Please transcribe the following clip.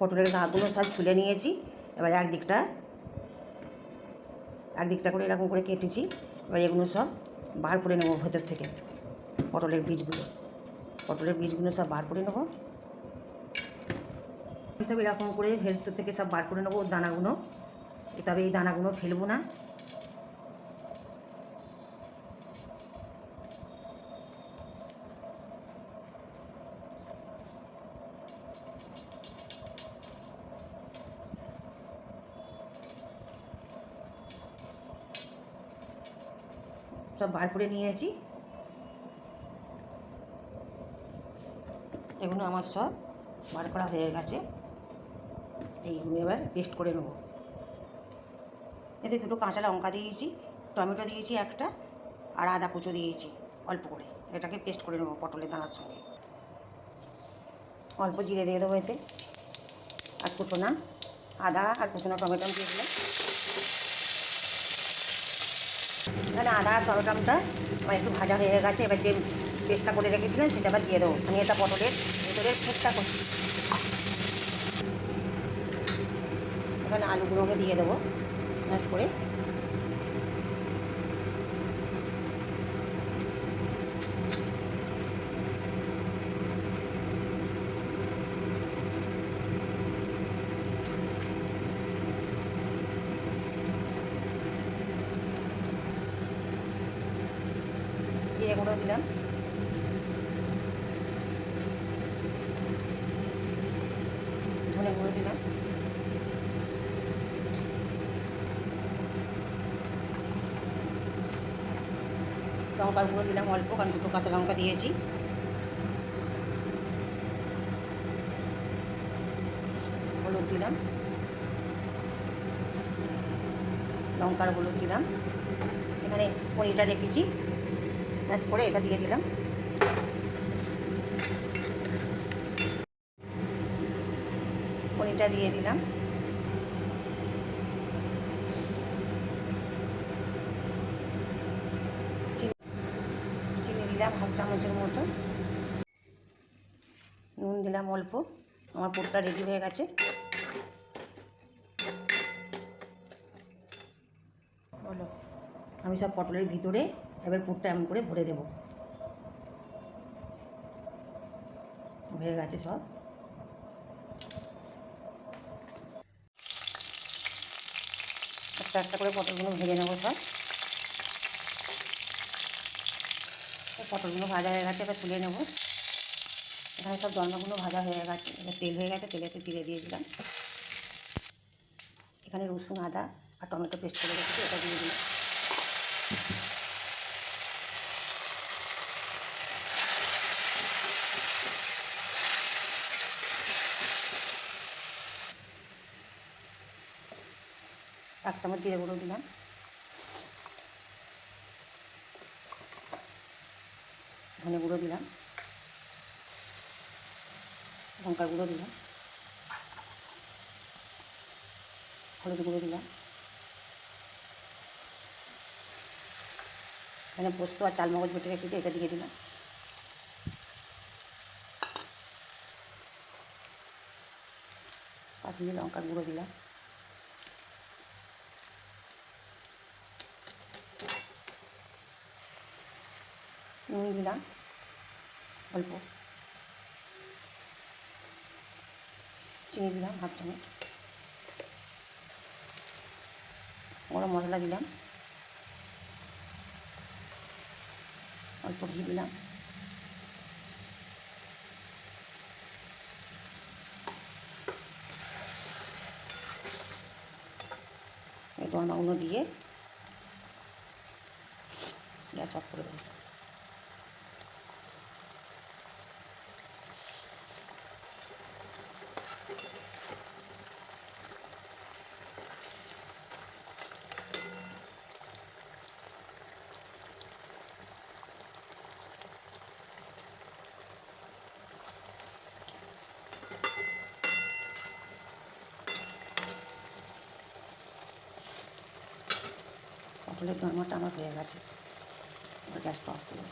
পটলের গাগুলো সব ছুলে নিয়েছি। এবার একদিকটা একদিকটা করে এরকম করে কেটেছি। এবার এগুলো সব বার করে নেব ভেতর থেকে পটলের বীজগুলো। পটলের বীজগুলো সব বার করে নেব। সব এরকম করে ভেতর থেকে সব বার করে নেব দানাগুলো। তবে এই দানাগুলো ফেলব না। সব বার করে নিয়েছি এগুলো আমার সব বার করা হয়ে গেছে। এইগুলো এবার পেস্ট করে নেব। এতে দুটো কাঁচা লঙ্কা দিয়েছি, টমেটো দিয়েছি একটা, আর আদা কুচো দিয়েছি, অল্প করে। এটাকে পেস্ট করে নেব পটলের দানার সঙ্গে। অল্প জিরে দিয়ে দেবো এতে। আর কুচোনা আদা আর কুচোনা টমেটো দিয়ে দিলাম। এখানে আদা আর টমেটোটা আমার একটু ভাজা হয়ে গেছে, এবার যে পেস্টটা করে রেখেছিলেন সেটা আবার দিয়ে দেবো। আমি এটা পটলের ভেতরের ফুটটা করছি। এখানে আলুগুলোকে দিয়ে দেবো ম্যাশ করে। গুঁড়ো দিলাম। ধনে গুঁড়ো দিলাম। লঙ্কার গুঁড়ো দিলাম অল্প, কারণ দুটো কাঁচা লঙ্কা দিয়েছি। হলুদ দিলাম। লঙ্কার হলুদ দিলাম। এখানে পনিরটা রেখেছি। ব্যাস করে এটা দিয়ে দিলাম। পনিরটা দিয়ে দিলাম। চিনি দিলাম হাফ চামচের মতো। নুন দিলাম অল্প। আমার পুরটা রেডি হয়ে গেছে। আমি সব পটলের ভিতরে এবার পুরটা এমন করে ভরে দেব। হয়ে গেছে সব। একটা একটা করে পটলগুলো ভেজে নেব সব। পটলগুলো ভাজা হয়ে গেছে, এবার তুলে নেব। এখানে সব দর্মাগুলো ভাজা হয়ে গেছে, এবার তেল হয়ে গেছে, তেলেতে জিরে দিয়ে দিলাম এখানে রসুন, আদা আর টমেটো পেস্ট করে রেখেছি, এটা দিয়ে দিলাম। এক চামচ জিরে গুঁড়ো দিলাম। ধনে গুঁড়ো দিলাম। লঙ্কার গুঁড়ো দিলাম। হলুদ গুঁড়ো দিলাম। এখানে পোস্ত আর চালমগজ বেটে রেখেছি, এটা দিয়ে দিলাম। কাশ্মীরি লঙ্কার গুঁড়ো দিলাম। নুন দিলাম অল্প। চিনি দিলাম, হাফ চামচ। গরম মশলা দিলাম। অল্প ঘি দিলাম। এই গরমাগুলো দিয়ে গ্যাস অফ করে দেবো। পটলের ধর্মটা আমার হয়ে গেছে। গ্যাস গ্যাসটা অফ করে